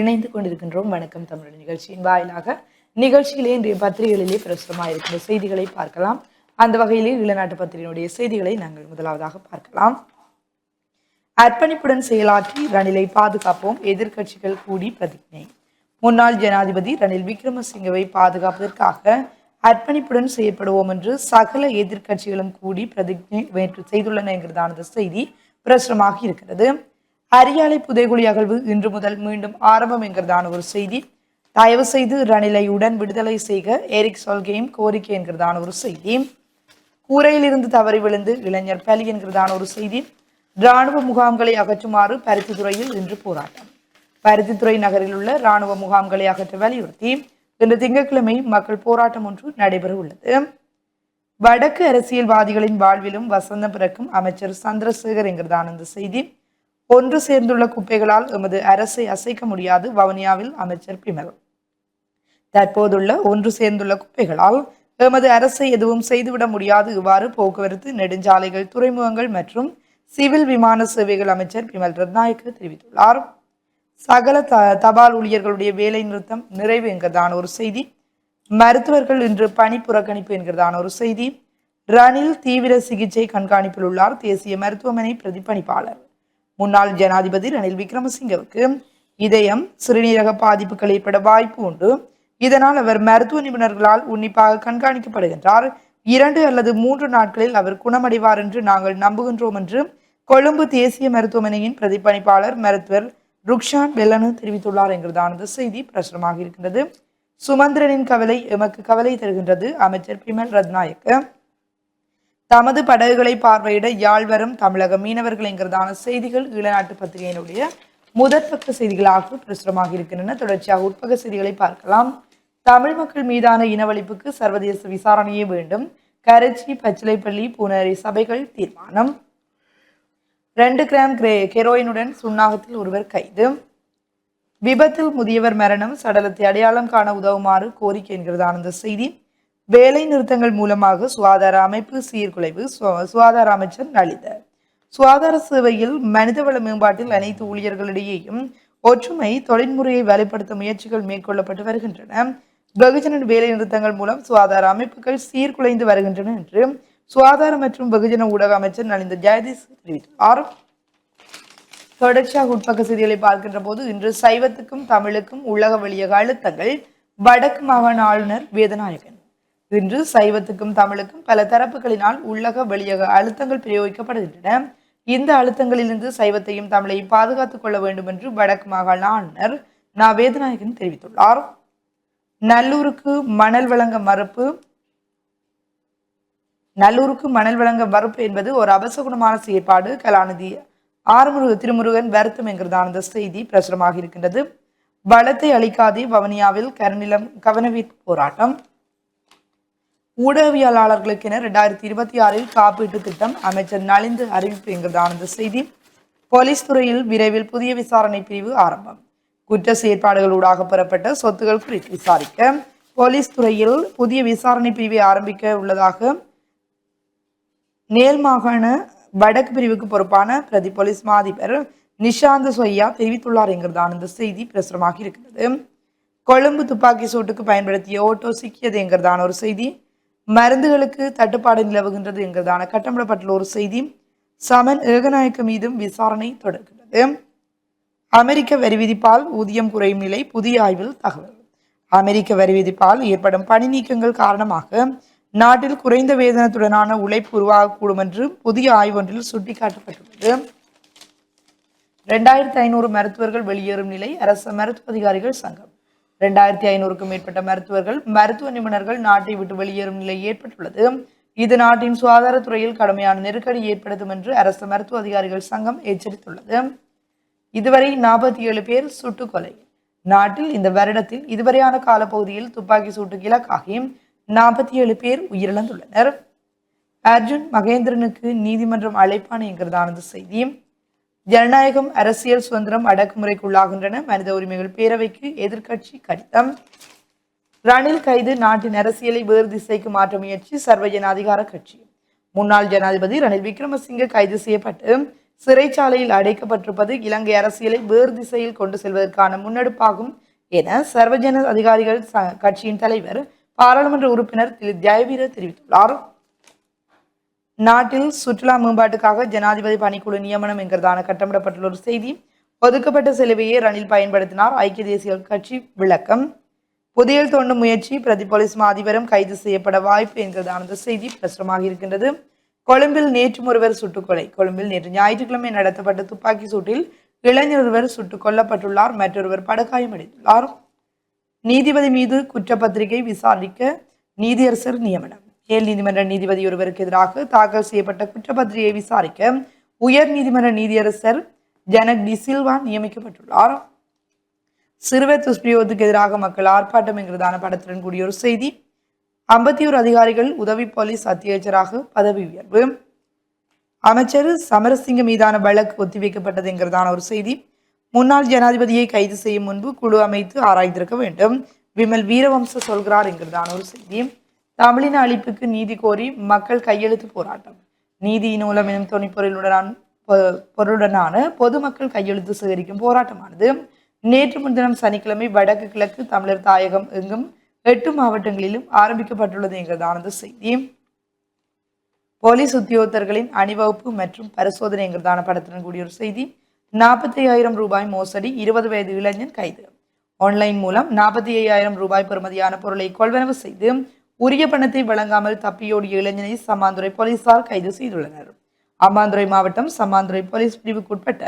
இணைந்து கொண்டிருக்கின்றோம். வணக்கம் தமிழ் நிகழ்ச்சியின் வாயிலாக நிகழ்ச்சியிலே இன்றைய பத்திரிகைகளிலே பிரசுரமாக செய்திகளை பார்க்கலாம். அந்த வகையிலே ஈழநாட்டு பத்திரிகையினுடைய செய்திகளை நாங்கள் முதலாவதாக பார்க்கலாம். அர்ப்பணிப்புடன் செயலாற்றி ரணிலை பாதுகாப்போம். எதிர்க்கட்சிகள் கூடி பிரதிஜை. முன்னாள் ஜனாதிபதி ரணில் விக்ரமசிங்கவை பாதுகாப்பதற்காக அர்ப்பணிப்புடன் செய்யப்படுவோம் என்று சகல எதிர்க்கட்சிகளும் கூடி பிரதிஜை வேற்று செய்துள்ளன என்கிறதான செய்தி பிரசுரமாக இருக்கிறது. அரியாலை புதைகுழி அகழ்வு இன்று முதல் மீண்டும் ஆரம்பம் என்கிறதான ஒரு செய்தி. தயவு செய்து ரணிலையுடன் விடுதலை செய்க எரிக் சொல்கையும் கோரிக்கை என்கிறதான ஒரு செய்தி. கூரையிலிருந்து தவறி விழுந்து இளைஞர் பலி என்கிறதான ஒரு செய்தி. இராணுவ முகாம்களை அகற்றுமாறு பருத்தித்துறையில் இன்று போராட்டம். பருத்தித்துறை நகரில் உள்ள ராணுவ முகாம்களை அகற்ற வலியுறுத்தி இன்று திங்கட்கிழமை மக்கள் போராட்டம் ஒன்று நடைபெற உள்ளது. வடக்கு அரசியல்வாதிகளின் வாழ்விலும் வசந்தம் பிறக்கும் அமைச்சர் சந்திரசேகர் என்கிறதான இந்த செய்தி. ஒன்று சேர்ந்துள்ள குப்பைகளால் எமது அரசை அசைக்க முடியாது வவுனியாவில் அமைச்சர் பிமல். தற்போதுள்ள ஒன்று சேர்ந்துள்ள குப்பைகளால் எமது அரசை எதுவும் செய்துவிட முடியாது இவ்வாறு போக்குவரத்து நெடுஞ்சாலைகள் துறைமுகங்கள் மற்றும் சிவில் விமான சேவைகள் அமைச்சர் பிமல் ரத்நாயக்க தெரிவித்துள்ளார். சகல த தபால் ஊழியர்களுடைய வேலை நிறுத்தம் நிறைவு என்கிறதான ஒரு செய்தி. மருத்துவர்கள் இன்று பணி புறக்கணிப்பு என்கிறதான ஒரு செய்தி. ரணில் தீவிர சிகிச்சை கண்காணிப்பில் உள்ளார் தேசிய மருத்துவமனை பிரதிப்பணிப்பாளர் முன்னாள் ஜனாதிபதி ரணில் விக்ரமசிங்கவுக்கு இதயம் சிறுநீரக பாதிப்புகள் ஏற்பட வாய்ப்பு உண்டு. இதனால் அவர் மருத்துவ நிபுணர்களால் உன்னிப்பாக கண்காணிக்கப்படுகின்றார். இரண்டு அல்லது மூன்று நாட்களில் அவர் குணமடைவார் என்று நாங்கள் நம்புகின்றோம் என்று கொழும்பு தேசிய மருத்துவமனையின் பிரதிப்பணிப்பாளர் மருத்துவர் ருக்ஷான் வெல்லனு தெரிவித்துள்ளார் என்கிறதானது செய்தி பிரசுரமாக இருக்கின்றது. சுமந்திரனின் கவலை எமக்கு கவலை தருகின்றது அமைச்சர் பிமல் ரத்நாயக்க. தமது படகுகளை பார்வையிட யாழ் வரும் தமிழக மீனவர்கள் என்கிறதான செய்திகள் ஈழநாட்டு பத்திரிகையினுடைய முதற் பக்க செய்திகளாக பிரசுரமாக இருக்கின்றன. தொடர்ச்சியாக உட்பக்க செய்திகளை பார்க்கலாம். தமிழ் மக்கள் மீதான இனவழிப்புக்கு சர்வதேச விசாரணையே வேண்டும். கரைச்சி பச்சிலைப்பள்ளி பூனரி சபைகள் தீர்மானம். ரெண்டு கிராம் கிரே கெரோயினுடன் சுண்ணாகத்தில் ஒருவர் கைது. விபத்தில் முதியவர் மரணம். சடலத்தை அடையாளம் காண உதவுமாறு கோரிக்கை என்கிறதான இந்த செய்தி. வேலை நிறுத்தங்கள் மூலமாக சுகாதார அமைப்பு சீர்குலைவு சுகாதார அமைச்சர் நலித சுகாதார சேவையில் மனிதவள மேம்பாட்டில் அனைத்து ஊழியர்களிடையேயும் ஒற்றுமை தொழில்முறையை வலுப்படுத்த முயற்சிகள் மேற்கொள்ளப்பட்டு வருகின்றன. வெகுஜன வேலை நிறுத்தங்கள் மூலம் சுகாதார அமைப்புகள் சீர்குலைந்து வருகின்றன என்று சுகாதார மற்றும் வெகுஜன ஊடக அமைச்சர் நலிந்த ஜெயதீஷ் தெரிவித்தார் தொடர்ச்சியாக உட்பக்க செய்திகளை பார்க்கின்ற போது இன்று சைவத்துக்கும் தமிழுக்கும் உலக வெளியக அழுத்தங்கள் வடக்கு மாகாண ஆளுநர் வேதநாயகன். இன்று சைவத்துக்கும் தமிழுக்கும் பல தரப்புகளினால் உள்ளக வெளியக அழுத்தங்கள் பிரயோகிக்கப்படுகின்றன. இந்த அழுத்தங்களிலிருந்து சைவத்தையும் தமிழையும் பாதுகாத்துக் கொள்ள வேண்டும் என்று வடக்கு மாகாண ஆளுநர் நா. வேதநாயகன் தெரிவித்துள்ளார். நல்லூருக்கு மணல் வழங்க மறுப்பு. நல்லூருக்கு மணல் வழங்க மறுப்பு என்பது ஒரு அபசகுணமான செயற்பாடு. கலாநிதி ஆறுமுருக திருமுருகன் வருத்தம் என்கிறதான அந்த செய்தி பிரசுரமாக இருக்கின்றது. வளத்தை அளிக்காதே வவனியாவில் கருநிலம் கவனவீர்ப்பு போராட்டம். ஊடகவியலாளர்களுக்கென ரெண்டாயிரத்தி இருபத்தி ஆறில் காப்பீட்டு திட்டம் அமைச்சர் நலிந்து அறிவிப்பு என்கிறதான இந்த செய்தி. போலீஸ் துறையில் விரைவில் புதிய விசாரணை பிரிவு ஆரம்பம். குற்ற செயற்பாடுகளூடாக பெறப்பட்ட சொத்துகள் குறித்து விசாரிக்க போலீஸ் துறையில் புதிய விசாரணை பிரிவை ஆரம்பிக்க உள்ளதாக நேல் மாகாண வடக்கு பிரிவுக்கு பொறுப்பான பிரதி போலீஸ் மாதிபர் நிஷாந்த் நிஷாந்த சொய்யா தெரிவித்துள்ளார் என்கிறதான இந்த செய்தி பிரசுரமாக இருக்கிறது. கொழும்பு துப்பாக்கி சூட்டுக்கு பயன்படுத்திய ஓட்டோ சிக்கியது என்கிறதான ஒரு செய்தி. மருந்துகளுக்கு தட்டுப்பாடு நிலவுகின்றது என்கிறதான கட்டமிடப்பட்டுள்ள ஒரு செய்தி சமன் ஏகநாயக்க மீதும் விசாரணை தொடர்கின்றது. அமெரிக்க வரி விதிப்பால் ஊதியம் குறையும் நிலை புதிய ஆய்வில் தகவல். அமெரிக்க வரி விதிப்பால் ஏற்படும் பணி நீக்கங்கள் காரணமாக நாட்டில் குறைந்த வேதனத்துடனான உழைப்பு உருவாகக்கூடும் என்று புதிய ஆய்வொன்றில் சுட்டிக்காட்டப்பட்டுள்ளது. ரெண்டாயிரத்தி ஐநூறு மருத்துவர்கள் வெளியேறும் நிலை அரசு மருத்துவ அதிகாரிகள் சங்கம். ரெண்டாயிரத்தி ஐநூறுக்கும் மேற்பட்ட மருத்துவர்கள் மருத்துவ நிபுணர்கள் நாட்டை விட்டு வெளியேறும் நிலை ஏற்பட்டுள்ளது. இது நாட்டின் சுகாதாரத்துறையில் கடுமையான நெருக்கடி ஏற்படுத்தும் என்று அரசு மருத்துவ அதிகாரிகள் சங்கம் எச்சரித்துள்ளது. இதுவரை நாற்பத்தி ஏழு பேர் சுட்டுக்கொலை. நாட்டில் இந்த வருடத்தில் இதுவரையான காலப்பகுதியில் துப்பாக்கி சூட்டுக்கு இலக்காகி நாற்பத்தி ஏழு பேர் உயிரிழந்துள்ளனர். அர்ஜுன் மகேந்திரனுக்கு நீதிமன்றம் அழைப்பான என்கிறதானது செய்தி. ஜனநாயகம் அரசியல் சுதந்திரம் அடக்குமுறைக்குள்ளாகின்றன. மனித உரிமைகள் பேரவைக்கு எதிர்க்கட்சி கடிதம். ரணில் கைது நாட்டின் அரசியலை வேறு திசைக்கு மாற்ற முயற்சி சர்வ ஜனாதிகார கட்சி. முன்னாள் ஜனாதிபதி ரணில் விக்ரமசிங்க கைது செய்யப்பட்டு சிறைச்சாலையில் அடைக்கப்பட்டிருப்பது இலங்கை அரசியலை வேறு திசையில் கொண்டு செல்வதற்கான முன்னெடுப்பாகும் என சர்வஜன அதிகாரிகள் ச- கட்சியின் தலைவர் பாராளுமன்ற உறுப்பினர் திரு. ஜெயவீர தெரிவித்துள்ளார். நாட்டில் சுற்றுலா மேம்பாட்டுக்காக ஜனாதிபதி பணிக்குழு நியமனம் என்கிறதான கட்டமிடப்பட்டுள்ள ஒரு செய்தி. ஒதுக்கப்பட்ட செலவையே ரணில் பயன்படுத்தினார். ஐக்கிய தேசிய கட்சி விளக்கம். புதையல் தோண்டும் முயற்சி பிரதி போலீஸ் அதிபரும் கைது செய்யப்பட வாய்ப்பு என்கிறதான அந்த செய்தி பிரசுரமாக இருக்கின்றது. கொழும்பில் நேற்று ஒருவர் சுட்டுக்கொலை. கொழும்பில் நேற்று ஞாயிற்றுக்கிழமை நடத்தப்பட்ட துப்பாக்கி சூட்டில் இளைஞர் ஒருவர் சுட்டுக் கொல்லப்பட்டுள்ளார். மற்றொருவர் படுகாயமடைந்துள்ளார் நீதிபதி மீது குற்றப்பத்திரிகை விசாரிக்க நீதியரசர் நியமனம். மேல் நீதிமன்ற நீதிபதி ஒருவருக்கு எதிராக தாக்கல் செய்யப்பட்ட குற்றப்பத்திரியை விசாரிக்க உயர் நீதிமன்ற நீதியரசர் ஜனக் டி சில்வா நியமிக்கப்பட்டுள்ளார். சிறுவர் துஷ்பிரயோகத்துக்கு எதிராக மக்கள் ஆர்ப்பாட்டம் என்கிறதான படத்துடன் கூடிய ஒரு செய்தி. ஐம்பத்தி ஒரு அதிகாரிகள் உதவி போலீஸ் அத்தியட்சராக பதவி உயர்வு. அமைச்சர் சமரசிங்க மீதான வழக்கு ஒத்திவைக்கப்பட்டது என்கிறதான ஒரு செய்தி. முன்னாள் ஜனாதிபதியை கைது செய்யும் முன்பு குழு அமைத்து ஆராய்ந்திருக்க வேண்டும். விமல் வீரவம்ச சொல்கிறார் என்கிறதான ஒரு செய்தி. தமிழின அழிப்புக்கு நீதி கோரி மக்கள் கையெழுத்து போராட்டம். நீதி நூலம் எனும் துணைப்பொருளுடன் பொ- பொருளுடனான பொதுமக்கள் கையெழுத்து சேகரிக்கும் போராட்டமானது நேற்று முன்தினம் சனிக்கிழமை வடக்கு கிழக்கு தமிழர் தாயகம் எங்கும் எட்டு மாவட்டங்களிலும் ஆரம்பிக்கப்பட்டுள்ளது என்கிறதானது செய்தி. போலீஸ் உத்தியோகத்தர்களின் அணிவகுப்பு மற்றும் பரிசோதனை என்கிறதான படத்துடன் கூடிய ஒரு செய்தி. நாற்பத்தி ஐயாயிரம் ரூபாய் மோசடி இருபது வயது இளைஞன் கைது. ஆன்லைன் மூலம் நாற்பத்தி ஐயாயிரம் ரூபாய் பெறுமதியான பொருளை கொள்வனவு செய்து உரிய பணத்தை வழங்காமல் தப்பியோடிய இளைஞனை சம்மாந்துறை போலீசார் கைது செய்துள்ளனர். அம்மாந்துறை மாவட்டம் சம்மாந்துறை போலீஸ் பிரிவுக்குட்பட்ட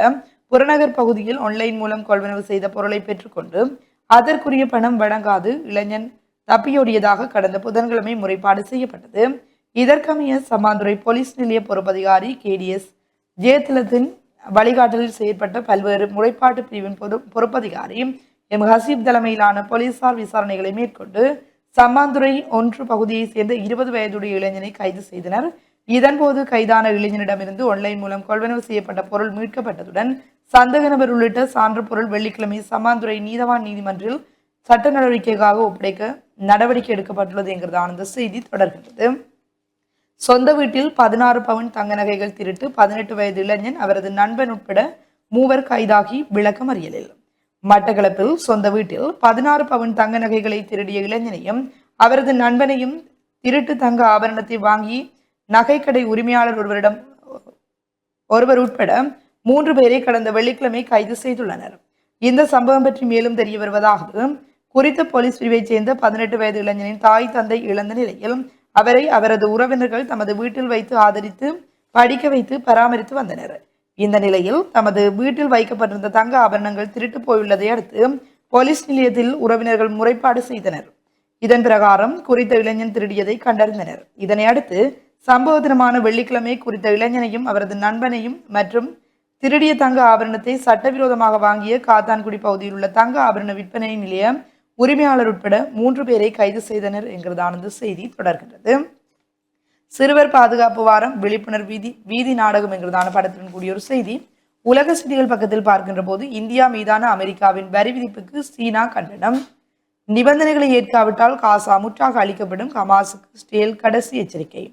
புறநகர் பகுதியில் ஆன்லைன் மூலம் கொள்வனவு செய்த பொருளை பெற்றுக்கொண்டு அதற்குரிய பணம் வழங்காது இளைஞன் தப்பியோடியதாக கடந்த புதன்கிழமை முறைப்பாடு செய்யப்பட்டது. இதற்கமைய சம்மாந்துறை போலீஸ் நிலைய பொறுப்பதிகாரி கேடிஎஸ் ஜெயதிலத்தின் வழிகாட்டலில் செயற்பட்ட பல்வேறு முறைப்பாட்டு பிரிவின் பொது பொறுப்பதிகாரி எம். ஹசீப் தலைமையிலான போலீசார் விசாரணைகளை மேற்கொண்டு சம்மாந்துறை ஒன்று பகுதியைச் சேர்ந்த இருபது வயதுடைய இளைஞனை கைது செய்தனர். இதன்போது கைதான இளைஞனிடமிருந்து ஆன்லைன் மூலம் கொள்வனவு செய்யப்பட்ட பொருள் மீட்கப்பட்டதுடன் சந்தேக நபர் உள்ளிட்ட சான்று பொருள் வெள்ளிக்கிழமை சம்மாந்துறை நீதவான் நீதிமன்றில் சட்ட நடவடிக்கைக்காக ஒப்படைக்க நடவடிக்கை எடுக்கப்பட்டுள்ளது என்கிறதான அந்த செய்தி தொடர்கின்றது. சொந்த வீட்டில் பதினாறு பவுன் தங்க நகைகள் திருட்டு பதினெட்டு வயது இளைஞன் அவரது நண்பன் உட்பட மூவர் கைதாகி விளக்கம் அறியலில் மட்டக்களப்பில் சொந்த வீட்டில் பதினாறு பவுன் தங்க நகைகளை திருடிய இளைஞனையும் அவரது நண்பனையும் திருட்டு தங்க ஆபரணத்தை வாங்கி நகைக்கடை உரிமையாளர் ஒருவரிடம் ஒருவர் உட்பட மூன்று பேரை கடந்த வெள்ளிக்கிழமை கைது செய்துள்ளனர். இந்த சம்பவம் பற்றி மேலும் தெரிய வருவதாவது குறித்த போலீஸ் பிரிவைச் சேர்ந்த பதினெட்டு வயது இளைஞனின் தாய் தந்தை இழந்த நிலையில் அவரை அவரது உறவினர்கள் தமது வீட்டில் வைத்து ஆதரித்து படிக்க வைத்து பராமரித்து வந்தனர். இந்த நிலையில் தமது வீட்டில் வைக்கப்பட்டிருந்த தங்க ஆபரணங்கள் திருட்டு போயுள்ளதை அடுத்து போலீஸ் நிலையத்தில் உறவினர்கள் முறைப்பாடு செய்தனர். இதன் பிரகாரம் குறித்த இளைஞன் திருடியதை கண்டறிந்தனர். இதனை அடுத்து சம்பவ தினமான வெள்ளிக்கிழமை குறித்த இளைஞனையும் அவரது நண்பனையும் மற்றும் திருடிய தங்க ஆபரணத்தை சட்டவிரோதமாக வாங்கிய காத்தான்குடி பகுதியில் உள்ள தங்க ஆபரண விற்பனை நிலைய உரிமையாளர் உட்பட மூன்று பேரை கைது செய்தனர் என்கிறதானது செய்தி தொடர்கின்றது. சிறுவர் பாதுகாப்பு வாரம் விழிப்புணர்வு வீதி வீதி நாடகம் என்கிறதான படத்துடன் கூடிய ஒரு செய்தி. உலக செய்திகள் பக்கத்தில் பார்க்கின்ற போது இந்தியா மீதான அமெரிக்காவின் வரி விதிப்புக்கு சீனா கண்டனம். நிபந்தனைகளை ஏற்காவிட்டால் காசா முற்றாக அளிக்கப்படும் ஹமாஸுக்கு ஸ்டேல் கடைசி எச்சரிக்கை.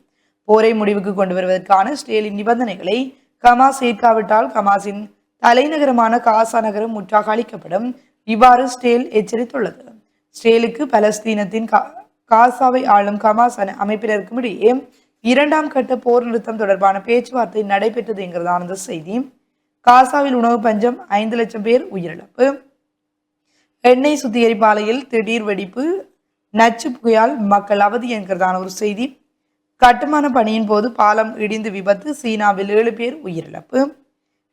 போரை முடிவுக்கு கொண்டு வருவதற்கான ஸ்டேலின் நிபந்தனைகளை ஹமாஸ் ஏற்காவிட்டால் ஹமாஸின் தலைநகரமான காசா நகரம் முற்றாக அளிக்கப்படும். இவ்வாறு ஸ்டேல் எச்சரித்துள்ளது. ஸ்டேலுக்கு பலஸ்தீனத்தின் காசாவை ஆளும் கமாஸ் அமைப்பினருக்கும் இடையே இரண்டாம் கட்ட போர் நிறுத்தம் தொடர்பான பேச்சுவார்த்தை நடைபெற்றது என்கிறதான இந்த செய்தி. காசாவில் உணவு பஞ்சம் ஐந்து லட்சம் பேர் உயிரிழப்பு. எண்ணெய் சுத்திகரிப்பு ஆலையில் திடீர் வெடிப்பு நச்சு புகையால் மக்கள் அவதி என்கிறதான ஒரு செய்தி. கட்டுமான பணியின் போது பாலம் இடிந்து விபத்து சீனாவில் ஏழு பேர் உயிரிழப்பு.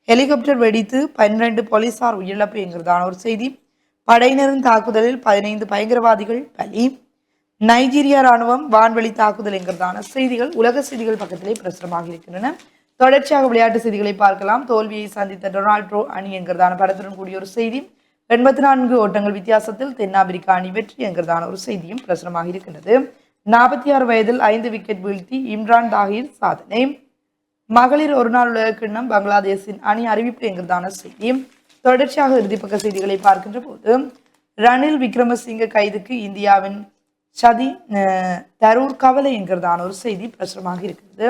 ஹெலிகாப்டர் வெடித்து பன்னிரண்டு போலீசார் உயிரிழப்பு என்கிறதான ஒரு செய்தி. படையினரின் தாக்குதலில் பதினைந்து பயங்கரவாதிகள் பலி. நைஜீரியா ராணுவம் வான்வெளி தாக்குதல் என்கிறதான செய்திகள் உலக செய்திகள் பக்கத்திலே பிரசுரமாக இருக்கின்றன. தொடர்ச்சியாக விளையாட்டு செய்திகளை பார்க்கலாம். தோல்வியை சந்தித்த டொனால்ட்ரோ அணி என்கிறதான படத்துடன் கூடிய ஒரு செய்தி. எண்பத்தி நான்கு ஓட்டங்கள் வித்தியாசத்தில் தென்னாப்பிரிக்கா அணி வெற்றி என்கிறதான ஒரு செய்தியும் பிரசுரமாக இருக்கின்றது. நாற்பத்தி ஆறு வயதில் ஐந்து விக்கெட் வீழ்த்தி இம்ரான் தாகிர் சாதனை. மகளிர் ஒருநாள் உலக கிண்ணம் பங்களாதேஷின் அணி அறிவிப்பு என்கிறதான செய்தி. தொடர்ச்சியாக இறுதிப்பக்க செய்திகளை பார்க்கின்ற போது ரணில் விக்ரமசிங்க கைதுக்கு இந்தியாவின் சதி அஹ், தரூர் கவலை என்கிறதான ஒரு செய்தி பிரசுரமாக இருக்கிறது.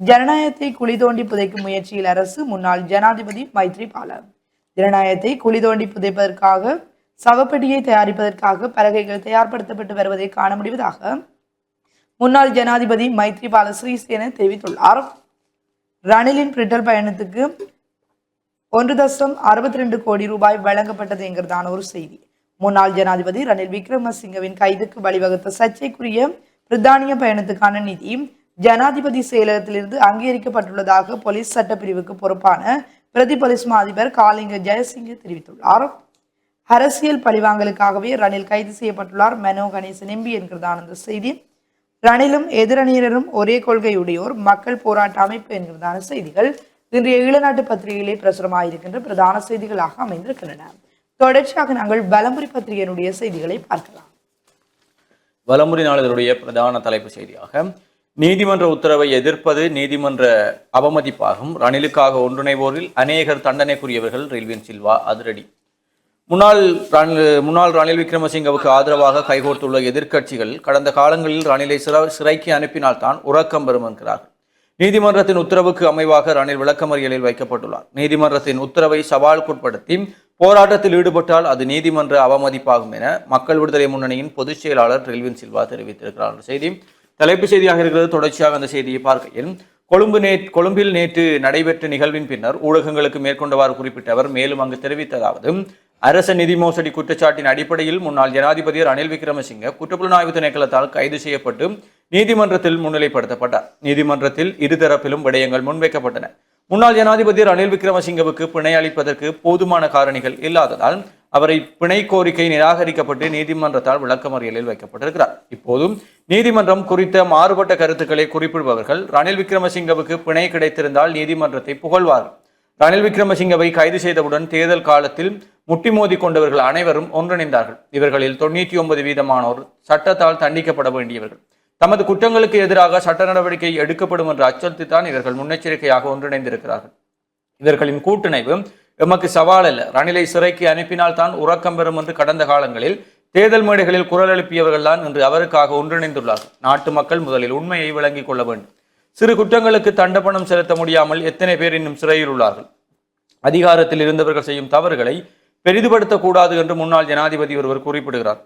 ஜனநாயகத்தை குழி தோண்டி புதைக்கும் முயற்சியில் அரசு முன்னாள் ஜனாதிபதி மைத்ரிபால ஜனநாயகத்தை குழி தோண்டி புதைப்பதற்காக சவப்பெட்டியை தயாரிப்பதற்காக பலகைகள் தயார்படுத்தப்பட்டு வருவதை காண முடிவதாக முன்னாள் ஜனாதிபதி மைத்ரிபால சிறிசேன தெரிவித்துள்ளார். ரணிலின் பிரிட்டல் பயணத்துக்கு ஒன்று தசம் அறுபத்தி ரெண்டு கோடி ரூபாய் வழங்கப்பட்டது என்கிறதான ஒரு செய்தி. முன்னாள் ஜனாதிபதி ரணில் விக்ரமசிங்கவின் கைதுக்கு வழிவகுத்த சர்ச்சைக்குரிய பிரித்தானிய பயணத்துக்கான நிதி ஜனாதிபதி செயலகத்திலிருந்து அங்கீகரிக்கப்பட்டுள்ளதாக போலீஸ் சட்டப்பிரிவுக்கு பொறுப்பான பிரதி போலீஸ் மா அதிபர் காலிங்க ஜெயசிங்க தெரிவித்துள்ளார். அரசியல் பழிவாங்கலுக்காகவே ரணில் கைது செய்யப்பட்டுள்ளார் மெனோ கணேசன் எம்பி என்கிறதான அந்த செய்தி. ரணிலும் எதிரணியினரும் ஒரே கொள்கையுடையோர் மக்கள் போராட்ட அமைப்பு என்கிறதான செய்திகள் இன்றைய ஈழநாட்டு பத்திரிகையிலே பிரசுரமாயிருக்கின்ற பிரதான செய்திகளாக அமைந்திருக்கின்றன. தொடர்ச்சியாக நாங்கள் வலமுறை பத்திரிகையினுடைய செய்திகளை பார்க்கலாம். வலமுறை நாளிதழுடைய பிரதான தலைப்பு செய்தியாக நீதிமன்ற உத்தரவை எதிர்ப்பது நீதிமன்ற அவமதிப்பாகும். ரணிலுக்காக ஒன்றிணைவோரில் அநேகர் தண்டனைக்குரியவர்கள் ரில்வின் சில்வா அதிரடி. முன்னாள் ரணில் முன்னாள் ரணில் விக்ரமசிங்கவுக்கு ஆதரவாக கைகோர்த்துள்ள எதிர்க்கட்சிகள் கடந்த காலங்களில் ரணிலை சிற சிறைக்கு அனுப்பினால்தான் உறக்கம் பெறும் என்கிறார்கள் நீதிமன்றத்தின் உத்தரவுக்கு அமைவாக ரணில் விளக்கமறியலில் வைக்கப்பட்டுள்ளார். நீதிமன்றத்தின் உத்தரவை சவாலுக்குட்படுத்தி போராட்டத்தில் ஈடுபட்டால் அது நீதிமன்ற அவமதிப்பாகும் என மக்கள் விடுதலை முன்னணியின் பொதுச் செயலாளர் ரில்வின் சில்வா தெரிவித்திருக்கிறார். செய்தி தலைப்பு செய்தியாக இருக்கிறது. தொடர்ச்சியாக அந்த செய்தியை பார்க்கையில் கொழும்பு நே கொழும்பில் நேற்று நடைபெற்ற நிகழ்வின் பின்னர் ஊடகங்களுக்கு மேற்கொண்டவாறு குறிப்பிட்ட அவர் மேலும் அங்கு தெரிவித்ததாவது அரச நிதி மோசடி குற்றச்சாட்டின் அடிப்படையில் முன்னாள் ஜனாதிபதி ரணில் விக்ரமசிங்க குற்றப்புலனாய்வு திணைக்களத்தால் கைது செய்யப்பட்டு நீதிமன்றத்தில் முன்னிலைப்படுத்தப்பட்டார். நீதிமன்றத்தில் இருதரப்பிலும் விடயங்கள் முன்வைக்கப்பட்டன. முன்னாள் ஜனாதிபதி ரணில் விக்ரமசிங்கவுக்கு பிணை அளிப்பதற்கு போதுமான காரணிகள் இல்லாததால் அவரை பிணை கோரிக்கை நிராகரிக்கப்பட்டு நீதிமன்றத்தால் விளக்கமறியலில் வைக்கப்பட்டிருக்கிறார். இப்போதும் நீதிமன்றம் குறித்த மாறுபட்ட கருத்துக்களை குறிப்பிடுபவர்கள் ரணில் விக்ரமசிங்கவுக்கு பிணை கிடைத்திருந்தால் நீதிமன்றத்தை புகழ்வார்கள் ரணில் விக்ரமசிங்கவை கைது செய்தவுடன் தேர்தல் காலத்தில் முட்டி மோதி கொண்டவர்கள் அனைவரும் ஒன்றிணைந்தார்கள். இவர்களில் தொண்ணூற்றி ஒன்பது வீதமானோர் சட்டத்தால் தண்டிக்கப்பட வேண்டியவர்கள். தமது குற்றங்களுக்கு எதிராக சட்ட நடவடிக்கை எடுக்கப்படும் என்ற அச்சத்தில் இவர்கள் முன்னெச்சரிக்கையாக ஒன்றிணைந்திருக்கிறார்கள். இவர்களின் கூட்டிணைவு எமக்கு சவால் அல்ல. ரணிலை சிறைக்கு அனுப்பினால் தான் உறக்கம் பெறும் என்று கடந்த காலங்களில் தேர்தல் மேடைகளில் குரல் எழுப்பியவர்கள் தான் இன்று அவருக்காக ஒன்றிணைந்துள்ளார்கள். நாட்டு மக்கள் முதலில் உண்மையை விளங்கிக் கொள்ள வேண்டும். சிறு குற்றங்களுக்கு தண்டப்பணம் செலுத்த முடியாமல் எத்தனை பேர் இன்னும் சிறையில் உள்ளார்கள்? அதிகாரத்தில் இருந்தவர்கள் செய்யும் தவறுகளை பெரிதுபடுத்தக்கூடாது என்று முன்னாள் ஜனாதிபதி ஒருவர் குறிப்பிடுகிறார்.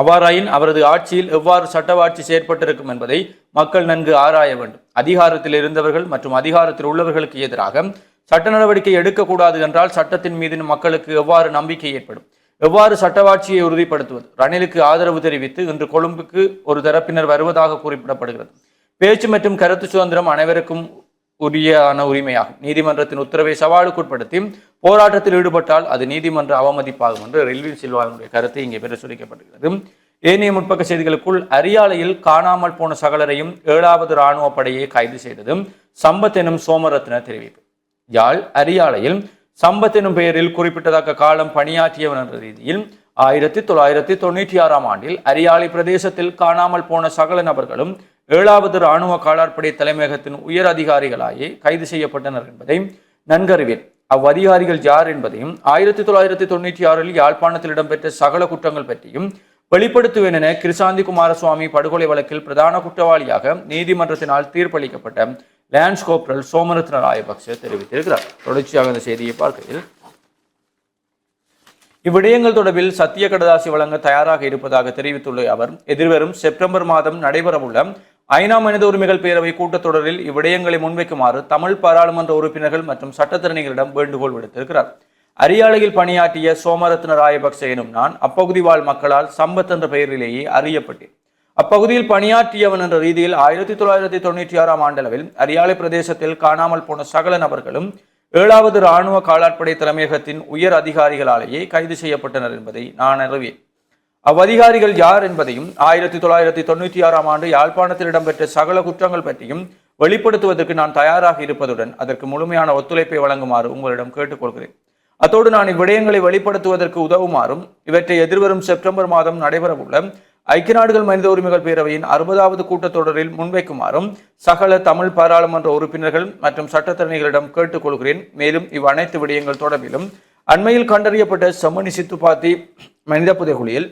அவ்வாறாயின் அவரது ஆட்சியில் எவ்வாறு சட்டவாட்சி செயற்பட்டிருக்கும் என்பதை மக்கள் நன்கு ஆராய வேண்டும். அதிகாரத்தில் இருந்தவர்கள் மற்றும் அதிகாரத்தில் உள்ளவர்களுக்கு எதிராக சட்ட நடவடிக்கை எடுக்கக்கூடாது என்றால் சட்டத்தின் மீது மக்களுக்கு எவ்வாறு நம்பிக்கை ஏற்படும்? எவ்வாறு சட்டவாட்சியை உறுதிப்படுத்துவது? ரணிலுக்கு ஆதரவு தெரிவித்து இன்று கொழும்புக்கு ஒரு தரப்பினர் வருவதாக குறிப்பிடப்படுகிறது. பேச்சு மற்றும் கருத்து சுதந்திரம் அனைவருக்கும் உரியான உரிமையாகும். நீதிமன்றத்தின் உத்தரவை சவாலுக்குட்படுத்தி போராட்டத்தில் ஈடுபட்டால் அது நீதிமன்ற அவமதிப்பாகும் என்று ரெல்வி சில்வாவினுடைய கருத்து இங்கே பிரசுரிக்கப்படுகிறது ஏனைய முற்பக்க செய்திகளுக்குள் அரியாலையில் காணாமல் போன சகலரையும் ஏழாவது இராணுவ படையை கைது செய்ததும் சம்பத் எனும் சோமரத்ன தெரிவிப்பு. யாழ் அரியாலையில் சம்பத் எனும் பெயரில் குறிப்பிட்டதாக காலம் பணியாற்றியவன் என்ற ரீதியில் ஆயிரத்தி தொள்ளாயிரத்தி தொண்ணூற்றி ஆறாம் ஆண்டில் அரியாலை பிரதேசத்தில் காணாமல் போன சகல நபர்களும் ஏழாவது இராணுவ காலாட்படை தலைமையகத்தின் உயர் அதிகாரிகளாயே கைது செய்யப்பட்டனர் என்பதை நன்கறிவேன் அவ்வதிகாரிகள் யார் என்பதையும் ஆயிரத்தி தொள்ளாயிரத்தி தொண்ணூற்றி ஆறில் யாழ்ப்பாணத்தில் இடம்பெற்ற சகல குற்றங்கள் பற்றியும் வெளிப்படுத்துவேன் என கிருசாந்தி குமாரசுவாமி படுகொலை வழக்கில் பிரதான குற்றவாளியாக நீதிமன்றத்தினால் தீர்ப்பளிக்கப்பட்ட லான்ஸ் கோப்ரல் சோமரத்ன ராயபக்ச தெரிவித்திருக்கிறார். தொடர்ச்சியாக இந்த செய்தியை பார்க்கையில் இவ்விடயங்கள் தொடர்பில் சத்திய கடதாசி வழங்க தயாராக இருப்பதாக தெரிவித்துள்ள அவர் எதிர்வரும் செப்டம்பர் மாதம் நடைபெறவுள்ள ஐநா மனித உரிமைகள் பேரவை கூட்டத்தொடரில் இவ்விடயங்களை முன்வைக்குமாறு தமிழ் பாராளுமன்ற உறுப்பினர்கள் மற்றும் சட்டத்தரணிகளிடம் வேண்டுகோள் விடுத்திருக்கிறார். அரியாலையில் பணியாற்றிய சோமரத்ன ராயபக்ச எனும் நான் அப்பகுதி வாழ் மக்களால் சம்பத் என்ற பெயரிலேயே அறியப்பட்டேன். அப்பகுதியில் பணியாற்றியவன் என்ற ரீதியில் ஆயிரத்தி தொள்ளாயிரத்தி தொண்ணூற்றி ஆறாம் ஆண்டளவில் அரியாலை பிரதேசத்தில் காணாமல் போன சகல நபர்களும் ஏழாவது இராணுவ காலாட்படை தலைமையகத்தின் உயர் அதிகாரிகளாலேயே கைது செய்யப்பட்டனர் என்பதை நான் அறிவேன். அவ்வதிகாரிகள் யார் என்பதையும் ஆயிரத்தி தொள்ளாயிரத்தி தொண்ணூற்றி ஆறாம் ஆண்டு யாழ்ப்பாணத்தில் இடம்பெற்ற சகல குற்றங்கள் பற்றியும் வெளிப்படுத்துவதற்கு நான் தயாராக இருப்பதுடன் அதற்கு முழுமையான ஒத்துழைப்பை வழங்குமாறு உங்களிடம் கேட்டுக்கொள்கிறேன். அத்தோடு நான் இவ்விடயங்களை வெளிப்படுத்துவதற்கு உதவுமாறும் இவற்றை எதிர்வரும் செப்டம்பர் மாதம் நடைபெறவுள்ள ஐக்கிய நாடுகள் மனித உரிமைகள் பேரவையின் அறுபதாவது கூட்டத்தொடரில் முன்வைக்குமாறும் சகல தமிழ் பாராளுமன்ற உறுப்பினர்கள் மற்றும் சட்டத்தரணிகளிடம் கேட்டுக்கொள்கிறேன். மேலும் இவ் அனைத்து விடயங்கள் தொடர்பிலும் அண்மையில் கண்டறியப்பட்ட செம்மணி சித்துப்பாத்தி மனித புதைகுழியில்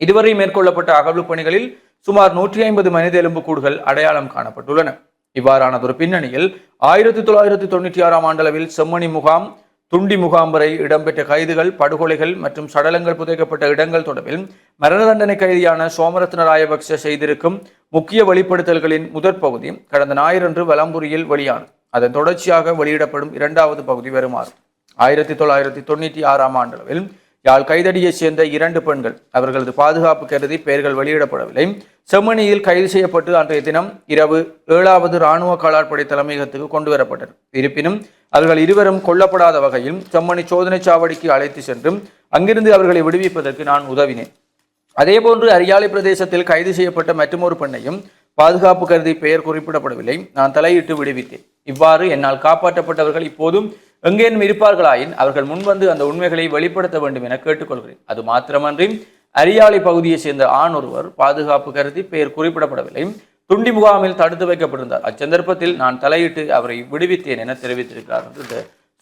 இதுவரை மேற்கொள்ளப்பட்ட அகழ்வு பணிகளில் சுமார் நூற்றி ஐம்பது மனித எலும்புக்கூடுகள் அடையாளம் காணப்பட்டுள்ளன. இவ்வாறானதொரு பின்னணியில் ஆயிரத்தி தொள்ளாயிரத்தி தொண்ணூற்றி ஆறாம் ஆண்டளவில் செம்மணி முகாம் துண்டி முகாம் வரை இடம்பெற்ற கைதுகள் படுகொலைகள் மற்றும் சடலங்கள் புதைக்கப்பட்ட இடங்கள் தொடர்பில் மரண தண்டனை கைதியான சோமரத்ன ராயபக்ச செய்திருக்கும் முக்கிய வெளிப்படுத்தல்களின் முதற் பகுதி கடந்த ஞாயிறன்று வலம்புரியில் வெளியானது அதன் தொடர்ச்சியாக வெளியிடப்படும் இரண்டாவது பகுதி வருமாறு. ஆயிரத்தி தொள்ளாயிரத்தி தொண்ணூற்றி ஆறாம் ஆண்டளவில் யாழ் கைதடியைச் சேர்ந்த இரண்டு பெண்கள் அவர்களது பாதுகாப்பு கருதி பெயர்கள் வெளியிடப்படவில்லை. செம்மணியில் கைது செய்யப்பட்டு அன்றைய தினம் இரவு ஏழாவது இராணுவ காலாட்படை தலைமையகத்துக்கு கொண்டு வரப்பட்டனர் இருப்பினும் அவர்கள் இருவரும் கொல்லப்படாத வகையில் செம்மணி சோதனைச் சாவடிக்கு அழைத்து சென்றும் அங்கிருந்து அவர்களை விடுவிப்பதற்கு நான் உதவினேன். அதேபோன்று அரியாலை பிரதேசத்தில் கைது செய்யப்பட்ட மற்றொரு பெண்ணையும் பாதுகாப்பு கருதி பெயர் குறிப்பிடப்படவில்லை. நான் தலையிட்டு விடுவித்தேன். இவ்வாறு என்னால் காப்பாற்றப்பட்டவர்கள் இப்போதும் எங்கேனும் இருப்பார்களாயின் அவர்கள் முன்வந்து அந்த உண்மைகளை வெளிப்படுத்த வேண்டும் என கேட்டுக்கொள்கிறேன். அது மாத்திரமன்றி அரியாலை பகுதியைச் சேர்ந்த ஆண் ஒருவர் பாதுகாப்பு கருதி பெயர் குறிப்பிடப்படவில்லை. துண்டி முகாமில் தடுத்து வைக்கப்பட்டிருந்தார். அச்சந்தர்ப்பத்தில் நான் தலையிட்டு அவரை விடுவித்தேன் என தெரிவித்திருக்கிறார் என்று இந்த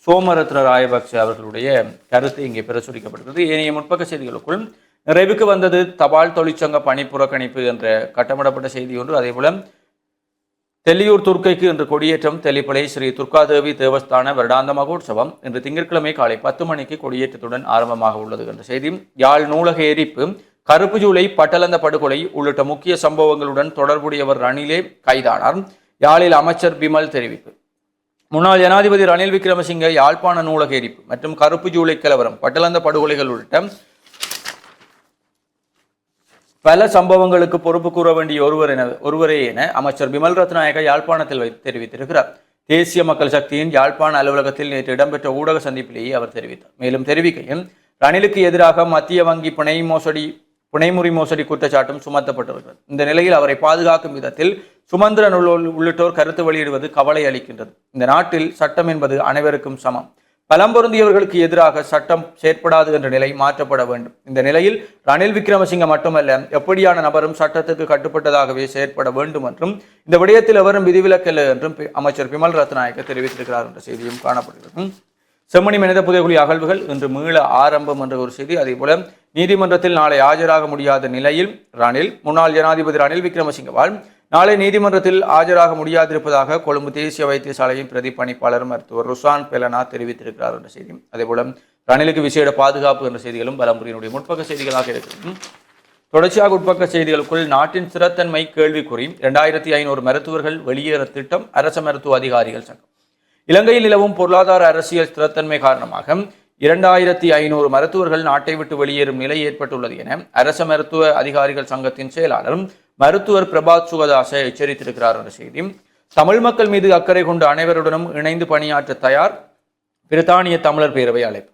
சோமரத்ன ராயபக்ச அவர்களுடைய கருத்து இங்கே பிரசுரிக்கப்பட்டிருக்கிறது. ஏனைய முற்பக்க செய்திகளுக்குள் நிறைவுக்கு வந்தது தபால் தொழிற்சங்க பணி புறக்கணிப்பு என்ற கட்டமிடப்பட்ட செய்தி ஒன்று. அதேபோல தெல்லியூர் துர்க்கைக்கு இன்று கொடியேற்றம் தெல்லிப்பளை ஸ்ரீ துர்காதேவி தேவஸ்தான வருடாந்த மகோற்சவம் இன்று திங்கட்கிழமை காலை பத்து மணிக்கு கொடியேற்றத்துடன் ஆரம்பமாக உள்ளது என்ற செய்தி. யாழ் நூலக எரிப்பு கருப்பு ஜூலை பட்டலந்த படுகொலை உள்ளிட்ட முக்கிய சம்பவங்களுடன் தொடர்புடையவர் ரணிலே கைதானார். யாழில் அமைச்சர் பிமல் தெரிவிப்பு. முன்னாள் ஜனாதிபதி ரணில் விக்ரமசிங்க யாழ்ப்பாண நூலக எரிப்பு மற்றும் கருப்பு ஜூலை கலவரம் பட்டலந்த படுகொலைகள் உள்ளிட்ட பல சம்பவங்களுக்கு பொறுப்பு கூற வேண்டிய ஒருவர் என ஒருவரே என அமைச்சர் பிமல் ரத்நாயக யாழ்ப்பாணத்தில் தெரிவித்திருக்கிறார். தேசிய மக்கள் சக்தியின் யாழ்ப்பாண அலுவலகத்தில் நேற்று இடம்பெற்ற ஊடக சந்திப்பிலேயே அவர் தெரிவித்தார். மேலும் தெரிவிக்கையில் ரணிலுக்கு எதிராக மத்திய வங்கி பிணை மோசடி புனைமுறி மோசடி குற்றச்சாட்டும் சுமத்தப்பட்டிருக்கிறது. இந்த நிலையில் அவரை பாதுகாக்கும் விதத்தில் சுமந்திரன் உள்ள- உள்ளிட்டோர் கருத்து வெளியிடுவது கவலை அளிக்கின்றது. இந்த நாட்டில் சட்டம் என்பது அனைவருக்கும் சமம். பலம் பொருந்தியவர்களுக்கு எதிராக சட்டம் செயற்படாது என்ற நிலை மாற்றப்பட வேண்டும். இந்த நிலையில் ரணில் விக்ரமசிங்க மட்டுமல்ல எப்படியான நபரும் சட்டத்துக்கு கட்டுப்பட்டதாகவே செயற்பட வேண்டும் என்றும் இந்த விடயத்தில் எவரும் விதிவிலக்கல்ல என்றும் அமைச்சர் பிமல் ரத்நாயக்க தெரிவித்திருக்கிறார் என்ற செய்தியும் காணப்படுகிறது செம்மணி மனித புதைகுழி அகழ்வுகள் இன்று மீள ஆரம்பம் என்ற ஒரு செய்தி. அதேபோல நீதிமன்றத்தில் நாளை ஆஜராக முடியாத நிலையில் ரணில் முன்னாள் ஜனாதிபதி ரணில் விக்ரமசிங்கவால் நாளை நீதிமன்றத்தில் ஆஜராக முடியாதிருப்பதாக கொழும்பு தேசிய வைத்தியசாலையின் பிரதி பணிப்பாளர் மருத்துவர் ருசான் பெலனா தெரிவித்திருக்கிறார் என்ற செய்தி. அதேபோல ரணிலுக்கு விசேட பாதுகாப்பு என்ற செய்திகளும் பலமுறையினுடைய முற்பக்க செய்திகளாக இருக்கிறது. தொடர்ச்சியாக உட்பக்க செய்திகளுக்குள் நாட்டின் ஸ்திரத்தன்மை கேள்விக்குறி. இரண்டாயிரத்தி ஐநூறு மருத்துவர்கள் வெளியேற திட்டம் அரச மருத்துவ அதிகாரிகள் சங்கம். இலங்கையில் நிலவும் பொருளாதார அரசியல் ஸ்திரத்தன்மை காரணமாக இரண்டாயிரத்தி ஐநூறு மருத்துவர்கள் நாட்டை விட்டு வெளியேறும் நிலை ஏற்பட்டுள்ளது என அரச மருத்துவ அதிகாரிகள் சங்கத்தின் செயலாளரும் மருத்துவர் பிரபாத் சுகதாச எச்சரித்திருக்கிறார் என்ற செய்தி தமிழ் மக்கள் மீது அக்கறை கொண்டு அனைவருடனும் இணைந்து பணியாற்ற தயார் பிரித்தானிய தமிழர் பேரவை அழைப்பு.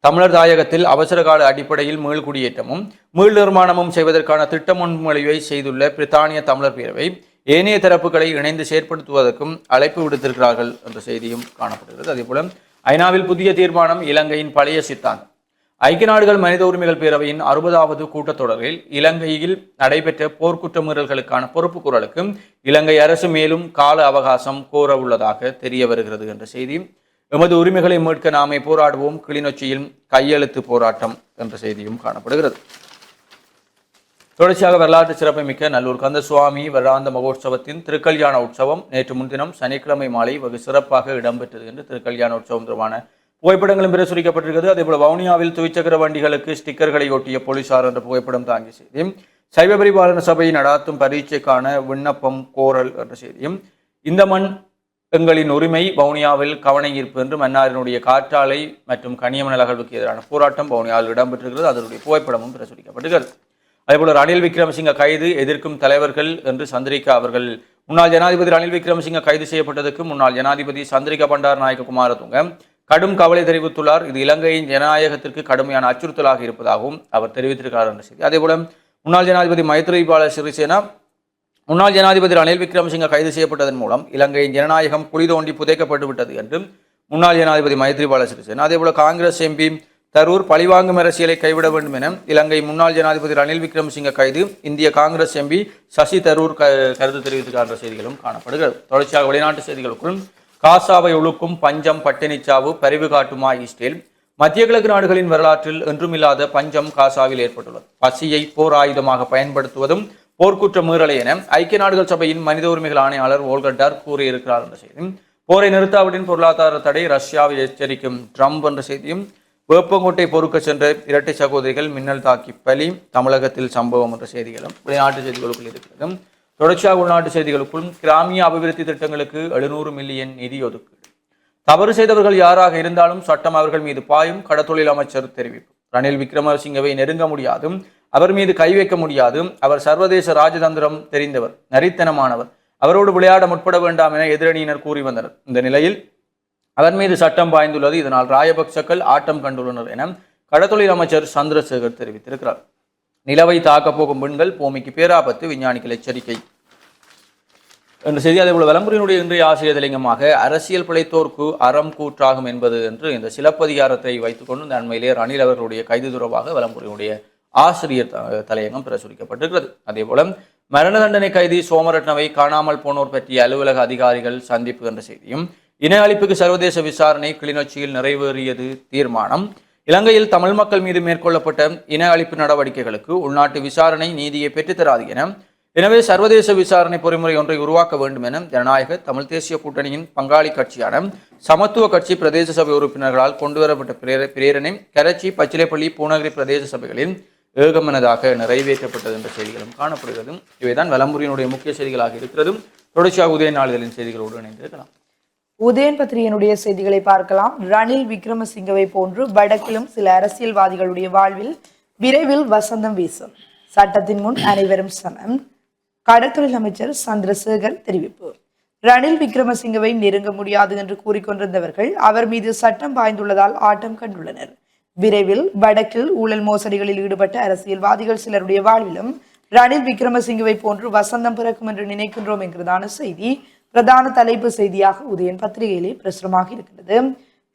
தமிழர் தாயகத்தில் அவசரகால அடிப்படையில் மீள்குடியேற்றமும் மீள் நிர்மாணமும் செய்வதற்கான திட்ட முன்மொழிவை செய்துள்ள பிரித்தானிய தமிழர் பேரவை ஏனைய தரப்புகளை இணைந்து செயற்படுத்துவதற்கும் அழைப்பு விடுத்திருக்கிறார்கள் என்ற செய்தியும் காணப்படுகிறது. அதேபோல ஐநாவில் புதிய தீர்மானம் இலங்கையின் பழைய சித்தாந்தம். ஐக்கிய நாடுகள் மனித உரிமைகள் பேரவையின் அறுபதாவது கூட்டத்தொடரில் இலங்கையில் நடைபெற்ற போர்க்குற்ற மீறல்களுக்கான பொறுப்பு குரலுக்கு இலங்கை அரசு மேலும் கால அவகாசம் கோர உள்ளதாக தெரிய வருகிறது என்ற செய்தி. எமது உரிமைகளை மீட்க நாமே போராடுவோம். கிளிநொச்சியில் கையெழுத்து போராட்டம் என்ற செய்தியும் காணப்படுகிறது. தொடர்ச்சியாக வரலாற்று சிறப்புமிக்க நல்லூர் கந்தசுவாமி வருடாந்த மகோற்சவத்தின் திருக்கல்யாண உற்சவம் நேற்று முன்தினம் சனிக்கிழமை மாலை வெகு சிறப்பாக இடம்பெற்றது என்று திருக்கல்யாண உற்சவம் தொடர்பான புகைப்படங்களும் பிரசுரிக்கப்பட்டிருக்கிறது. அதேபோல வவுனியாவில் துவிச்சக்கர வண்டிகளுக்கு ஸ்டிக்கர்களை ஒட்டிய போலீசார் என்ற புகைப்படம் தாங்கிய செய்தியும் சைவ பரிபாலன சபை நடாத்தும் பரீட்சைக்கான விண்ணப்பம் கோரல் என்ற செய்தியும் இந்த மண் எங்களின் உரிமை வவுனியாவில் கவன ஈர்ப்பு என்று மன்னாரினுடைய காற்றாலை மற்றும் கனியமணல் நலகழ்வுக்கு எதிரான போராட்டம் வவுனியாவில் இடம்பெற்றிருக்கிறது. அதனுடைய புகைப்படமும் பிரசுரிக்கப்பட்டுகிறது அதேபோல ரணில் விக்ரமசிங்க கைது எதிர்க்கும் தலைவர்கள் என்று சந்திரிகா அவர்கள் முன்னாள் ஜனாதிபதி ரணில் விக்ரமசிங்க கைது செய்யப்பட்டதற்கு முன்னாள் ஜனாதிபதி சந்திரிகா பண்டார் நாயக்க குமாரதுங்க கடும் கவலை தெரிவித்துள்ளார். இது இலங்கையின் ஜனநாயகத்திற்கு கடுமையான அச்சுறுத்தலாக இருப்பதாகவும் அவர் தெரிவித்திருக்கிறார் என்ற செய்தி. அதேபோல முன்னாள் ஜனாதிபதி மைத்ரிபால சிறிசேனா முன்னாள் ஜனாதிபதி ரணில் விக்ரமசிங்க கைது செய்யப்பட்டதன் மூலம் இலங்கையின் ஜனநாயகம் குழி தோண்டி புதைக்கப்பட்டு விட்டது என்றும் முன்னாள் ஜனாதிபதி மைத்ரிபால சிறிசேனா அதேபோல காங்கிரஸ் எம்பி தரூர் பழிவாங்கும் அரசியலை கைவிட வேண்டும் என இலங்கை முன்னாள் ஜனாதிபதி ரணில் விக்ரமசிங்க கைது இந்திய காங்கிரஸ் எம்பி சசி தரூர் கருத்து தெரிவித்திருக்கின்ற செய்திகளும் காணப்படுகிறது. தொடர்ச்சியாக வெளிநாட்டு செய்திகளுக்கும் காசாவை ஒழுக்கும் பஞ்சம் பட்டினிச்சாவு பரிவு காட்டுமா இஸ்ரேல் மத்திய கிழக்கு நாடுகளின் வரலாற்றில் என்றுமில்லாத பஞ்சம் காசாவில் ஏற்பட்டுள்ளது. பசியை போர் ஆயுதமாக பயன்படுத்துவதும் போர்க்குற்ற மீறலை என ஐக்கிய நாடுகள் சபையின் மனித உரிமைகள் ஆணையாளர் ஓல்கட்டார் கூறியிருக்கிறார் என்ற செய்தியும் போரை நிறுத்தாவிடின் பொருளாதார தடை ரஷ்யாவை எச்சரிக்கும் ட்ரம்ப் என்ற செய்தியும் வேப்பங்கோட்டை பொறுக்க சென்ற இரட்டை சகோதரிகள் மின்னல் தாக்கி பலி தமிழகத்தில் சம்பவம் என்ற செய்திகளும் வெளிநாட்டு செய்திகளுக்குள் இருக்கிறது தொடர்ச்சியாக உள்நாட்டு செய்திகளுக்குள் கிராமிய அபிவிருத்தி திட்டங்களுக்கு எழுநூறு மில்லியன் நிதி ஒதுக்கீடு. தவறு செய்தவர்கள் யாராக இருந்தாலும் சட்டம் அவர்கள் மீது பாயும் கடத்தொழில் அமைச்சர் தெரிவிப்பு. ரணில் விக்ரமசிங்கவை நெருங்க முடியாது அவர் மீது கை வைக்க முடியாது அவர் சர்வதேச ராஜதந்திரம் தெரிந்தவர் நரித்தனமானவர் அவரோடு விளையாட முற்பட வேண்டாம் என எதிரணியினர் கூறி வந்தனர். இந்த நிலையில் அவர் மீது சட்டம் பாய்ந்துள்ளது. இதனால் ராயபக்சக்கள் ஆட்டம் கண்டுள்ளனர் என கடத்தொழில் அமைச்சர் சந்திரசேகர் தெரிவித்திருக்கிறார். நிலவை தாக்கப் போகும் பெண்கள் பூமிக்கு பேராபத்து விஞ்ஞானிகள் எச்சரிக்கை. என்ற செய்தி அதேபோல விளம்பரினுடைய இன்றைய ஆசிரியர் தலைங்கமாக அரசியல் பிழைத்தோர்க்கு அறம் கூற்றாகும் என்பது என்று இந்த சிலப்பதிகாரத்தை வைத்துக்கொண்டு இந்த அண்மையிலே ரணில் அவர்களுடைய கைது தொடர்பாக விளம்பரினுடைய ஆசிரியர் தலையங்கம் பிரசுரிக்கப்பட்டிருக்கிறது. அதேபோல மரண தண்டனை கைதி சோமரட்னவை காணாமல் போனோர் பற்றிய அலுவலக அதிகாரிகள் சந்திப்பு என்ற செய்தியும் இன அழிப்புக்கு சர்வதேச விசாரணை கிளிநொச்சியில் நிறைவேறியது தீர்மானம். இலங்கையில் தமிழ் மக்கள் மீது மேற்கொள்ளப்பட்ட இன அழிப்பு நடவடிக்கைகளுக்கு உள்நாட்டு விசாரணை நீதியை பெற்றுத்தராது என எனவே சர்வதேச விசாரணை பொறிமுறை ஒன்றை உருவாக்க வேண்டும் என ஜனநாயக தமிழ் தேசிய கூட்டணியின் பங்காளி கட்சியான சமத்துவ கட்சி பிரதேச சபை உறுப்பினர்களால் கொண்டுவரப்பட்ட பிரேர- பிரேரணை கரச்சி பச்சிலைப்பள்ளி பூநகரி பிரதேச சபைகளில் ஏகமனதாக நிறைவேற்றப்பட்டது என்ற செய்திகளும் காணப்படுகிறது இவைதான் வலம்புரியினுடைய முக்கிய செய்திகளாக இருக்கிறதும் தொடர்ச்சியாக உதய நாளிதழின் செய்திகளோடு இணைந்திருக்கலாம். உதயன் பத்திரிகையினுடைய செய்திகளை பார்க்கலாம். ரணில் விக்ரமசிங்கவை போன்று வடக்கிலும் சில அரசியல்வாதிகளுடைய வாழ்வில் விரைவில் வசந்தம் வீசும். சட்டத்தின் முன் அனைவரும் சமம். கடற்தொழில் அமைச்சர் சந்திரசேகர் தெரிவிப்பு. ரணில் விக்ரமசிங்கவை நெருங்க முடியாது என்று கூறிக்கொண்டிருந்தவர்கள் அவர் மீது சட்டம் பாய்ந்துள்ளதால் ஆட்டம் கண்டுள்ளனர். விரைவில் வடக்கில் ஊழல் மோசடிகளில் ஈடுபட்ட அரசியல்வாதிகள் சிலருடைய வாழ்விலும் ரணில் விக்ரமசிங்கவை போன்று வசந்தம் பிறக்கும் என்று நினைக்கின்றோம் என்கிறதான செய்தி பிரதான தலைப்பு செய்தியாக உதயன் பத்திரிகையிலே பிரசுரமாக இருக்கிறது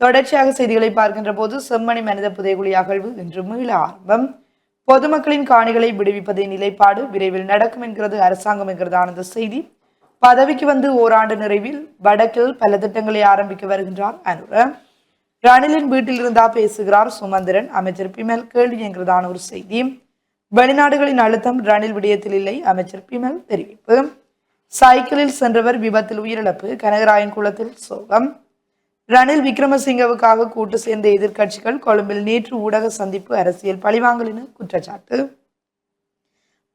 தொடர்ச்சியாக செய்திகளை பார்க்கின்ற போது செம்மணி மனித புதைகுழி அகழ்வு இன்று மீள ஆரம்பம். பொதுமக்களின் காணிகளை விடுவிப்பதை நிலைப்பாடு. விரைவில் நடக்கும் என்கிறது அரசாங்கம் என்கிறதான செய்தி. பதவிக்கு வந்து ஓராண்டு நிறைவில் வடக்கில் பல திட்டங்களை ஆரம்பிக்க வருகின்றார் அனுர. ரணிலின் வீட்டில் இருந்தா பேசுகிறார் சுமந்திரன். அமைச்சர் பிமல் கேள்வி என்கிறதான ஒரு செய்தி. வெளிநாடுகளின் அழுத்தம் ரணில் விடயத்தில் இல்லை அமைச்சர் பிமல் தெரிவிப்பு. சைக்கிளில் சென்றவர் விபத்தில் உயிரிழப்பு. கனகராயன் குளத்தில் சோகம். ரணில் விக்ரமசிங்கவுக்காக கூட்டு சேர்ந்த எதிர்க்கட்சிகள் கொழும்பில் நேற்று ஊடக சந்திப்பு அரசியல் பழிவாங்கல் என குற்றச்சாட்டு.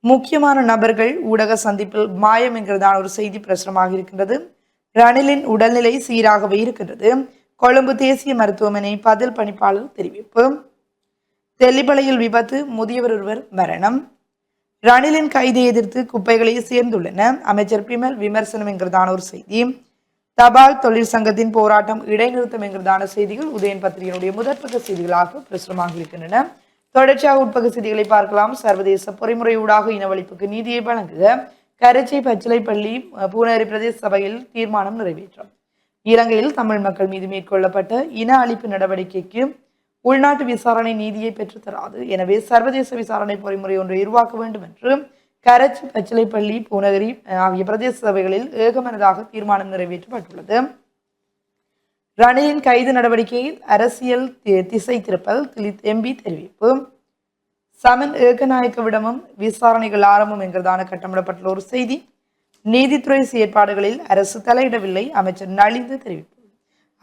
முக்கியமான நபர்கள் ஊடக சந்திப்பில் மாயம் என்கிறதான ஒரு செய்தி பிரசுரமாக இருக்கின்றது. ரணிலின் உடல்நிலை சீராகவே இருக்கின்றது. கொழும்பு தேசிய மருத்துவமனை பதில் பணிப்பாளர் தெரிவிப்பு. தெல்லிப்பளையில் விபத்து முதியவர் ஒருவர் மரணம். ரணிலின் கைதை எதிர்த்து குப்பைகளை சேர்ந்துள்ளன. அமைச்சர் பிமல் விமர்சனம் என்கிறதான ஒரு செய்தி. தபால் தொழிற்சங்கத்தின் போராட்டம் இடைநிறுத்தம் என்கிறதான செய்திகள் உதயன் பத்திரிகையினுடைய முதற்பக்க செய்திகளாக பிரசுரமாக இருக்கின்றன. தொடர்ச்சியாக உட்பக்க செய்திகளை பார்க்கலாம். சர்வதேச பொறிமுறையூடாக இனவழிப்புக்கு நீதியை வழங்குக. கரைச்சி பச்சிலைப்பள்ளி பூனேரி பிரதேச சபையில் தீர்மானம் நிறைவேற்றம். இலங்கையில் தமிழ் மக்கள் மீது மேற்கொள்ளப்பட்ட இன அழிப்பு நடவடிக்கைக்கு உள்நாட்டு விசாரணை நீதியை பெற்றுத்தராது எனவே சர்வதேச விசாரணை பொறிமுறை ஒன்றை உருவாக்க வேண்டும் என்று கரச்சி பச்சிலைப்பள்ளி பூநகரி ஆகிய பிரதேச சபைகளில் ஏகமனதாக தீர்மானம் நிறைவேற்றப்பட்டுள்ளது. ரணிலின் கைது நடவடிக்கையில் அரசியல் தி- திசை திருப்பல் திலித் எம்பி தெரிவிப்பு. சமன் ஏகநாயக்கவிடமும் விசாரணைகள் ஆரம்பம் என்கிறதான கட்டமிடப்பட்டுள்ள ஒரு செய்தி. நீதித்துறை செயற்பாடுகளில் அரசு தலையிடவில்லை. அமைச்சர் நலிந்து தெரிவிப்பு.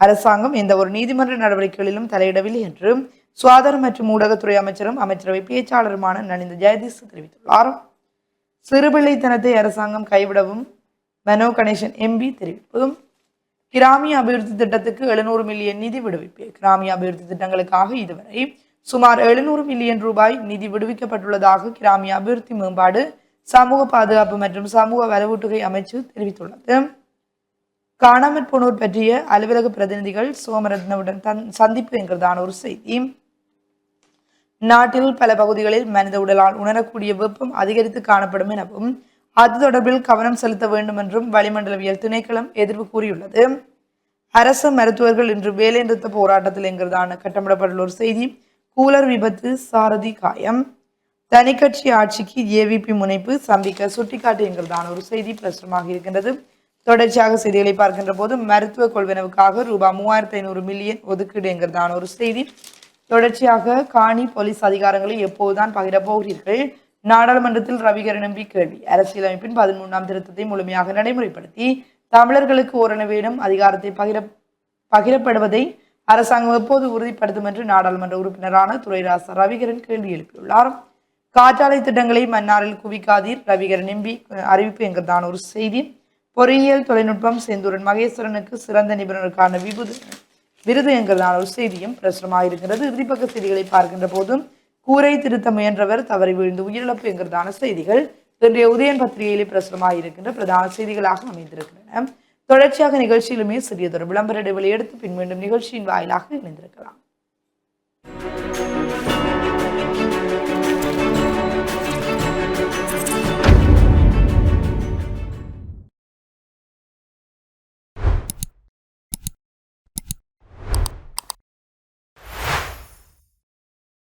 அரசாங்கம் எந்த ஒரு நீதிமன்ற நடவடிக்கைகளிலும் தலையிடவில்லை என்று சுகாதார மற்றும் ஊடகத்துறை அமைச்சரும் அமைச்சரவை பேச்சாளருமான நலிந்த ஜெயதீஸ் தெரிவித்துள்ளார். சிறுபிள்ளைத்தனத்தை அரசாங்கம் கைவிடவும் மனோ கணேசன் எம்பி தெரிவிப்பு கிராமிய அபிவிருத்தி திட்டத்துக்கு எழுநூறு மில்லியன் நிதி விடுவிப்பு கிராமிய அபிவிருத்தி திட்டங்களுக்காக இதுவரை சுமார் எழுநூறு மில்லியன் ரூபாய் நிதி விடுவிக்கப்பட்டுள்ளதாக கிராமிய அபிவிருத்தி மேம்பாடு சமூக பாதுகாப்பு மற்றும் சமூக வலுவூட்டுகை அமைச்சு தெரிவித்துள்ளது. காணாமற் போனோர் பற்றிய அலுவலக பிரதிநிதிகள் சோமரத்னவுடன் தன் சந்திப்பு என்கிறதான ஒரு செய்தி. நாட்டில் பல பகுதிகளில் மனித உடலால் உணரக்கூடிய வெப்பம் அதிகரித்து காணப்படும் எனவும் அது தொடர்பில் கவனம் செலுத்த வேண்டும் என்றும் வளிமண்டலவியல் திணைக்களம் எதிர்ப்பு கூறியுள்ளது. அரசு மருத்துவர்கள் இன்று வேலை நிறுத்த போராட்டத்தில் என்கிறதான கட்டமிடப்பட்டுள்ள ஒரு செய்தி கூலர் விபத்து சாரதி காயம். தனிக்கட்சி ஆட்சிக்கு ஏவிபி முனைப்பு சம்பிக்க சுட்டிக்காட்டு என்கிறதான ஒரு செய்தி பிரசுரமாக இருக்கின்றது. தொடர்ச்சியாக செய்திகளை பார்க்கின்ற போது மருத்துவ கொள்வனவுக்காக ரூபாய் மூவாயிரத்தி ஐநூறு மில்லியன் ஒதுக்கீடுங்கிறதான ஒரு செய்தி. தொடர்ச்சியாக காணி போலீஸ் அதிகாரங்களை எப்போதுதான் பகிரப் போகிறீர்கள்? நாடாளுமன்றத்தில் ரவிகர நம்பி கேள்வி. அரசியலமைப்பின் பதிமூன்றாம் திருத்தத்தை முழுமையாக நடைமுறைப்படுத்தி தமிழர்களுக்கு ஓரணவேனும் அதிகாரத்தை பகிர பகிரப்படுவதை அரசாங்கம் எப்போது உறுதிப்படுத்தும் என்று நாடாளுமன்ற உறுப்பினரான துரைராச ரவிகரன் கேள்வி எழுப்பியுள்ளார். காற்றாலை திட்டங்களை மன்னாரில் குவிக்காதீர். ரவிகரன் எம்பி அறிவிப்பு என்கிறதான ஒரு செய்தி. பொறியியல் தொழில்நுட்பம் செந்தூரன் மகேஸ்வரனுக்கு சிறந்த நிபுணருக்கான விபுது விருது என்கிறதான ஒரு செய்தியும் பிரசுரமாயிருக்கிறது இறுதிப்பக்க செய்திகளை பார்க்கின்ற போதும் கூரை திருத்த முயன்றவர் தவறி விழுந்து உயிரிழப்பு என்கிறதான செய்திகள் இன்றைய உதயன் பத்திரிகையிலே பிரசுரமாயிருக்கின்ற பிரதான செய்திகளாக அமைந்திருக்கின்றன. தொடர்ச்சியாக நிகழ்ச்சியிலுமே சிறியதொரு விளம்பர இடைவெளி எடுத்து பின் மீண்டும் நிகழ்ச்சியின் வாயிலாக இணைந்திருக்கலாம்.